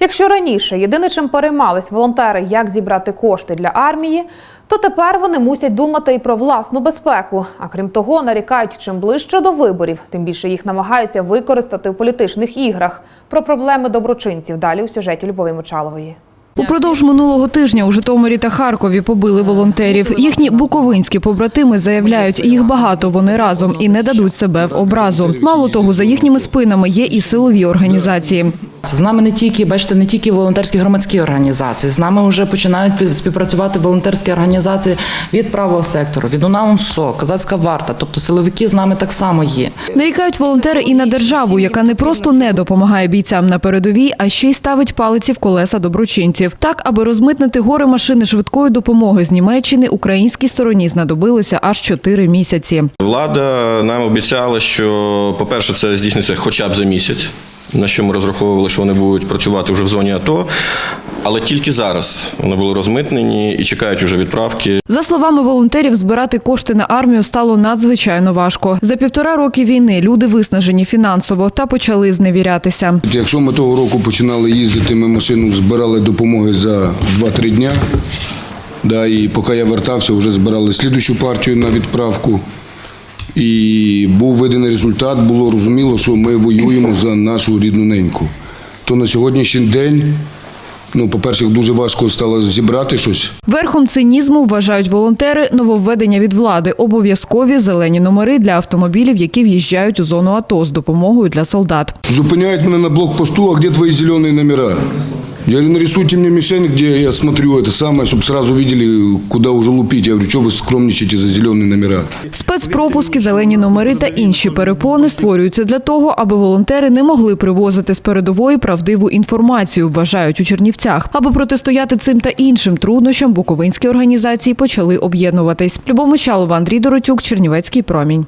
Якщо раніше єдине, чим переймались волонтери, як зібрати кошти для армії, то тепер вони мусять думати і про власну безпеку. А крім того, нарікають, чим ближче до виборів, тим більше їх намагаються використати в політичних іграх. Про проблеми доброчинців далі у сюжеті Любові Мочалової. Упродовж минулого тижня у Житомирі та Харкові побили волонтерів. Їхні буковинські побратими заявляють, їх багато вони разом і не дадуть себе в образу. Мало того, за їхніми спинами є і силові організації. З нами не тільки, бачите, не тільки волонтерські громадські організації. З нами вже починають пі- співпрацювати волонтерські організації від правого сектору, від УНАУНСО, Козацька варта. Тобто силовики з нами так само є. Нарікають волонтери і на державу, яка не просто не допомагає бійцям на передовій, а ще й ставить палиці в колеса доброчинців. Так, аби розмитнити гори машини швидкої допомоги з Німеччини, українській стороні знадобилося аж чотири місяці. Влада нам обіцяла, що, по-перше, це здійсниться хоча б за місяць, на що ми розраховували, що вони будуть працювати вже в зоні АТО. Але тільки зараз вони були розмитнені і чекають уже відправки. За словами волонтерів, збирати кошти на армію стало надзвичайно важко. За півтора роки війни люди виснажені фінансово та почали зневірятися. Якщо ми того року починали їздити, ми машину збирали допомоги за 2-3 дня. Да, і поки я вертався, вже збирали слідущу партію на відправку. І був виданий результат, було розуміло, що ми воюємо за нашу рідну неньку. То на сьогоднішній день, ну, по-перше, дуже важко стало зібрати щось. Верхом цинізму вважають волонтери нововведення від влади обов'язкові зелені номери для автомобілів, які в'їжджають у зону АТО з допомогою для солдат. Зупиняють мене на блокпосту, а где твои зеленые номера? Я говорю, нарисуйте мне мишень, где я смотрю это самое, чтобы сразу видели, куда уже лупить. Я говорю, что вы скромничаете за зеленые номера? Спецпропуски, зелені номери та інші перепони створюються для того, аби волонтери не могли привозити з передової правдиву інформацію, вважають у Чернівцях. Аби протистояти цим та іншим труднощам, буковинські організації почали об'єднуватись. Любов Мочалова, Андрій Доротюк, Чернівецький промінь.